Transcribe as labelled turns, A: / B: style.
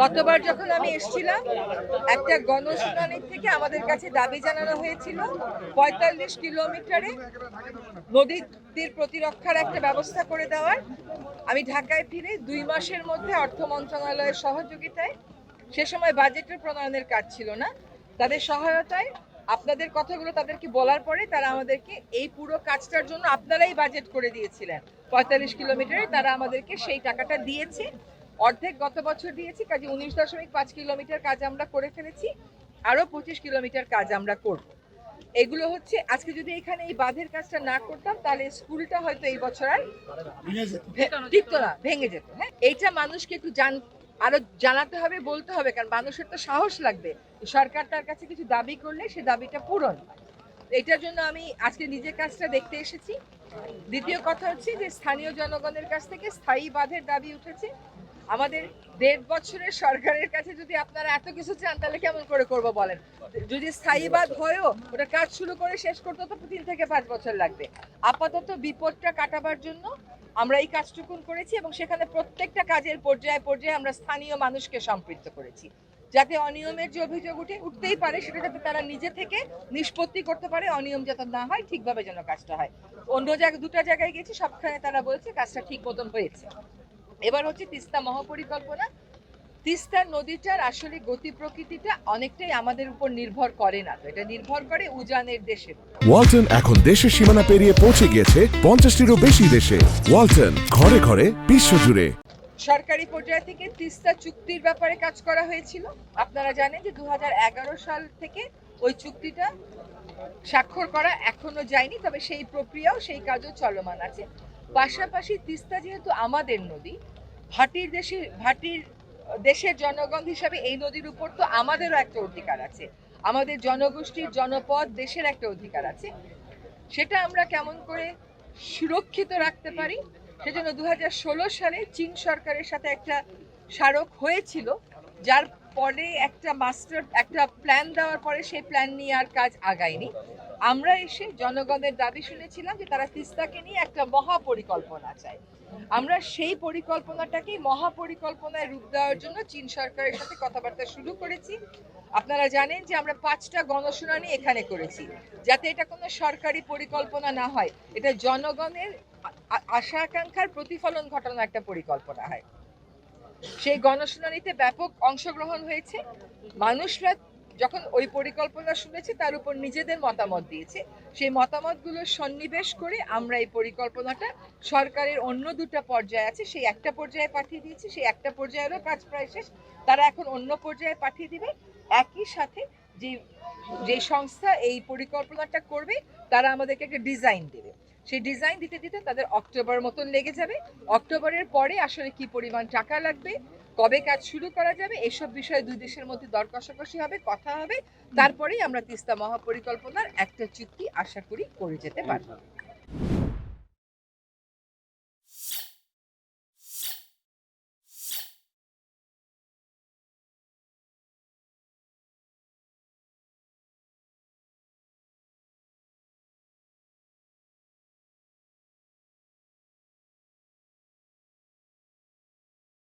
A: গতবার যখন আমি এসেছিলাম, একটা গণশুনানি থেকে আমাদের কাছে দাবি জানানো হয়েছিল, পঁয়তাল্লিশ কিলোমিটারে নদীর প্রতিরক্ষার একটা ব্যবস্থা করে দেওয়ার। আমি ঢাকায় ফিরে দুই মাসের মধ্যে অর্থ মন্ত্রণালয়ের সহযোগিতায়, সে সময় বাজেটের প্রণয়নের কাজ ছিল না, তাদের সহায়তায় আপনাদের কথাগুলো তাদেরকে বলার পরে তারা আমাদেরকে এই পুরো কাজটার জন্য আপনারাই বাজেট করে দিয়েছিলেন। পঁয়তাল্লিশ কিলোমিটারে তারা আমাদেরকে সেই টাকাটা দিয়েছে। অর্ধেক গত বছর দিয়েছি, কাজে উনিশ দশমিক পাঁচ কিলোমিটার কাজ আমরা করে ফেলেছি, আরও পঁচিশ কিলোমিটার কাজ আমরা করব। এগুলো হচ্ছে, আজকে যদি এখানে এই বাঁধের কাজটা না করতাম, তাহলে স্কুলটা হয়তো এই বছর আর না, ভেঙে যেত হ্যাঁ? এইটা মানুষকে একটু জান আরও জানাতে হবে, বলতে হবে, কারণ মানুষের তো সাহস লাগবে। সরকার তার কাছে কিছু দাবি করলে সে দাবিটা পূরণ। এটার জন্য আমি আজকে নিজের কাজটা দেখতে এসেছি। দ্বিতীয় কথা হচ্ছে যে, স্থানীয় জনগণের কাছ থেকে স্থায়ী বাঁধের দাবি উঠেছে। আমাদের দেড় বছরের সরকারের কাছে যদি আপনারা এত কিছু চান, তাহলে কেমন করে করব বলেন? যদি স্থায়ীবাদ হয়েও ওটা কাজ শুরু করে শেষ করতে তো তিন থেকে পাঁচ বছর লাগবে। আপাতত বিপদটা কাটাবার জন্য আমরা এই কাজটুকুন করেছি এবং সেখানে প্রত্যেকটা কাজের পর্যায়ে পর্যায়ে আমরা স্থানীয় মানুষকে সম্পৃক্ত করেছি। যাতে অনিয়মের যে অভিযোগ উঠে, উঠতেই পারে, সেটা যাতে তারা নিজে থেকে নিষ্পত্তি করতে পারে, অনিয়ম যাতে না হয়, ঠিকভাবে যেন কাজটা হয়। অন্য জায়গায় দুটো জায়গায় গেছি, সবখানে তারা বলছে কাজটা ঠিক মতন হয়েছে। এবার হচ্ছে তিস্তা মহাপরিকল্পনা। তিস্তা নদীটার আসলে গতি প্রকৃতিটা অনেকটাই আমাদের উপর নির্ভর করে না তো এটা নির্ভর করে উজানের উপর।
B: ওয়ালটন এখন দেশের সীমানা পেরিয়ে পৌঁছে গিয়েছে পঞ্চাশটিরও বেশি দেশে। ওয়ালটন ঘরে ঘরে বিশ্বজুড়ে।
A: সরকারি পর্যায় থেকে তিস্তা চুক্তির ব্যাপারে কাজ করা হয়েছিল। আপনারা জানেন যে দু হাজার এগারো সাল থেকে ওই চুক্তিটা স্বাক্ষর করা এখনও যায়নি তবে সেই প্রক্রিয়াও সেই কাজও চলমান আছে। পাশাপাশি তিস্তা যেহেতু আমাদের নদী, ভাটির দেশে, ভাটির দেশের জনগণ হিসাবে এই নদীর উপর তো আমাদেরও একটা অধিকার আছে। আমাদের জনগোষ্ঠীর জনপদ দেশের একটা অধিকার আছে। সেটা আমরা কেমন করে সুরক্ষিত রাখতে পারি? সেজন্য দু হাজার ষোলো সালে চীন সরকারের সাথে একটা স্মারক হয়েছিল, যার পরে একটা মাস্টার একটা প্ল্যান দেওয়ার পরে সেই প্ল্যান নিয়ে আর কাজ আগায়নি। আমরা এসে জনগণের দাবি শুনেছিলাম যে তারা তিস্তাকে নিয়ে একটা মহা পরিকল্পনা চায়। আমরা সেই পরিকল্পনাটাকে মহাপরিকল্পনায় রূপ দেওয়ার জন্য চীন সরকারের সাথে কথাবার্তা শুরু করেছি। আপনারা জানেন যে আমরা পাঁচটা গণশুনানি এখানে করেছি। যাতে এটা কোনো সরকারি পরিকল্পনা না হয়, এটা জনগণের আশা আকাঙ্ক্ষার প্রতিফলন ঘটানো একটা পরিকল্পনা হয়। সেই গণশুনানিতে ব্যাপক অংশগ্রহণ হয়েছে। মানুষরা যখন ওই পরিকল্পনা শুনেছে, তার উপর নিজেদের মতামত দিয়েছে। সেই মতামতগুলো সন্নিবেশ করে আমরা এই পরিকল্পনাটা সরকারের অন্য দুটো পর্যায়ে আছে। সেই একটা পর্যায়ে পাঠিয়ে দিয়েছি, সেই একটা পর্যায়েরও কাজ প্রায় শেষ। তারা এখন অন্য পর্যায়ে পাঠিয়ে দিবে। একই সাথে যে যে সংস্থা এই পরিকল্পনাটা করবে, তারা আমাদেরকে একটা ডিজাইন দেবে। সেই ডিজাইন দিতে দিতে তাদের অক্টোবর মতন লেগে যাবে। অক্টোবরের পরে আসলে কি পরিমাণ টাকা লাগবে, কবে কাজ শুরু করা যাবে, এসব বিষয়ে দুই দেশের মধ্যে দর কষাকষি হবে, কথা হবে। তারপরেই আমরা তিস্তা মহাপরিকল্পনার একটা চুক্তি আশা করি করে যেতে পারব।